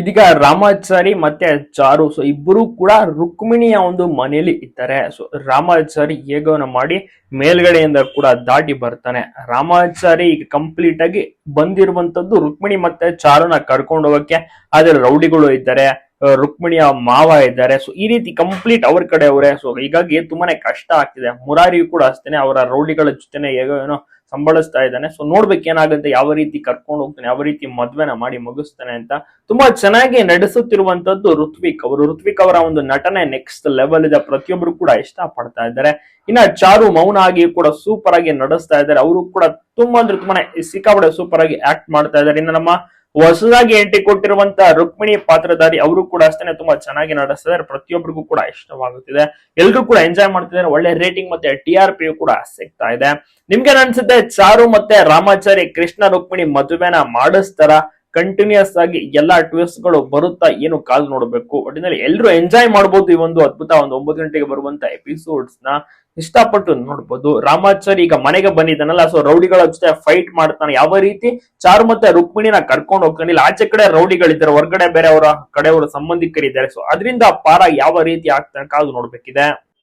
ಇದೀಗ ರಾಮಾಚಾರಿ ಮತ್ತೆ ಚಾರು. ಸೊ ಇಬ್ಬರು ಕೂಡ ರುಕ್ಮಿಣಿಯ ಒಂದು ಮನೆಯಲ್ಲಿ ಇದ್ದಾರೆ. ಸೊ ರಾಮಾಚಾರಿ ಹೇಗೋನ ಮಾಡಿ ಮೇಲ್ಗಡೆಯಿಂದ ಕೂಡ ದಾಟಿ ಬರ್ತಾನೆ. ರಾಮಾಚಾರಿ ಈಗ ಕಂಪ್ಲೀಟ್ ಆಗಿ ಬಂದಿರುವಂತದ್ದು ರುಕ್ಮಿಣಿ ಮತ್ತೆ ಚಾರುನ ಕರ್ಕೊಂಡು ಹೋಗಕ್ಕೆ. ಆದ್ರೆ ರೌಡಿಗಳು ಇದ್ದಾರೆ, ರುಕ್ಮಿಣಿಯ ಮಾವ ಇದ್ದಾರೆ. ಸೊ ಈ ರೀತಿ ಕಂಪ್ಲೀಟ್ ಅವ್ರ ಕಡೆ ಅವರೇ ಸೊ ಹೀಗಾಗಿ ತುಂಬಾನೇ ಕಷ್ಟ ಆಗ್ತಿದೆ. ಮುರಾರಿ ಕೂಡ ಅಷ್ಟೇನೆ, ಅವರ ರೌಡಿಗಳ ಜೊತೆನೆ ಹೇಗೋ ಏನೋ ಸಂಬಳಿಸ್ತಾ ಇದ್ದಾನೆ. ಸೊ ನೋಡ್ಬೇಕು ಏನಾಗುತ್ತೆ ಯಾವ ರೀತಿ ಕರ್ಕೊಂಡು ಹೋಗ್ತಾನೆ, ಯಾವ ರೀತಿ ಮದ್ವೆನ ಮಾಡಿ ಮುಗಿಸ್ತಾನೆ ಅಂತ ತುಂಬಾ ಚೆನ್ನಾಗಿ ನಡೆಸುತ್ತಿರುವಂತದ್ದು ಋತ್ವಿಕ್. ಅವರು ಋತ್ವಿಕ್ ಅವರ ಒಂದು ನಟನೆ ನೆಕ್ಸ್ಟ್ ಲೆವೆಲ್ ಇದೆ ಪ್ರತಿಯೊಬ್ಬರು ಕೂಡ ಇಷ್ಟ ಪಡ್ತಾ ಇದ್ದಾರೆ. ಇನ್ನ ಚಾರು ಮೌನ ಆಗಿ ಕೂಡ ಸೂಪರ್ ಆಗಿ ನಡೆಸ್ತಾ ಇದ್ದಾರೆ. ಅವರು ಕೂಡ ತುಂಬಾ ಅಂದ್ರೆ ತುಂಬಾನೇ ಸಿಕ್ಕಾಪಡೆ ಸೂಪರ್ ಆಗಿ ಆಕ್ಟ್ ಮಾಡ್ತಾ ಇದ್ದಾರೆ. ಇನ್ನು ನಮ್ಮ ಹೊಸದಾಗಿ ಎಂಟ್ರಿ ಕೊಟ್ಟಿರುವಂತ ರುಕ್ಮಿಣಿ ಪಾತ್ರಧಾರಿ ಅವರು ಕೂಡ ಅಷ್ಟೇ ತುಂಬಾ ಚೆನ್ನಾಗಿ ನಡೆಸ್ತಿದ್ದಾರೆ ಪ್ರತಿಯೊಬ್ಬರಿಗೂ ಕೂಡ ಇಷ್ಟವಾಗುತ್ತಿದೆ. ಎಲ್ರು ಕೂಡ ಎಂಜಾಯ್ ಮಾಡ್ತಿದ್ದಾರೆ. ಒಳ್ಳೆ ರೇಟಿಂಗ್ ಮತ್ತೆ ಟಿ ಆರ್ ಪಿ ಕೂಡ ಸಿಗ್ತಾ ಇದೆ. ನಿಮ್ಗೆ ಅನ್ಸುತ್ತೆ ಚಾರು ಮತ್ತೆ ರಾಮಾಚಾರಿ ಕೃಷ್ಣ ರುಕ್ಮಿಣಿ ಮದುವೆನ ಮಾಡಿಸ್ತಾರ? ಕಂಟಿನ್ಯೂಸ್ ಆಗಿ ಎಲ್ಲಾ ಟ್ವಿಸ್ಟ್ಗಳು ಬರುತ್ತಾ? ಏನು ಕಾಲ್ ನೋಡ್ಬೇಕು? ಒಟ್ಟಿನಲ್ಲಿ ಎಲ್ರು ಎಂಜಾಯ್ ಮಾಡಬಹುದು ಈ ಒಂದು ಅದ್ಭುತ ಒಂದು ಒಂಬತ್ತು ಗಂಟೆಗೆ ಬರುವಂತ ಎಪಿಸೋಡ್ಸ್ನ. ಇಷ್ಟಪಟ್ಟು ನೋಡ್ಬೋದು. ರಾಮಾಚಾರಿ ಈಗ ಮನೆಗೆ ಬಂದಿದ್ದಾನಲ್ಲ ಸೊ ರೌಡಿಗಳ ಜೊತೆ ಫೈಟ್ ಮಾಡ್ತಾನೆ. ಯಾವ ರೀತಿ? ಚಾರು ಮತ್ತೆ ರುಕ್ಮಿಣಿನ ಕರ್ಕೊಂಡು ಹೋಗ್ತಾನಿಲ್ಲ ಆಚೆ ಕಡೆ ರೌಡಿಗಳಿದ್ದಾರೆ ಹೊರಗಡೆ ಬೇರೆ ಅವರ ಕಡೆಯವರು ಸಂಬಂಧಿಕರಿದ್ದಾರೆ. ಸೊ ಅದರಿಂದ ಪಾರ ಯಾವ ರೀತಿ ಆಗ್ತಾನೆ ಕಾದು ನೋಡ್ಬೇಕಿದೆ.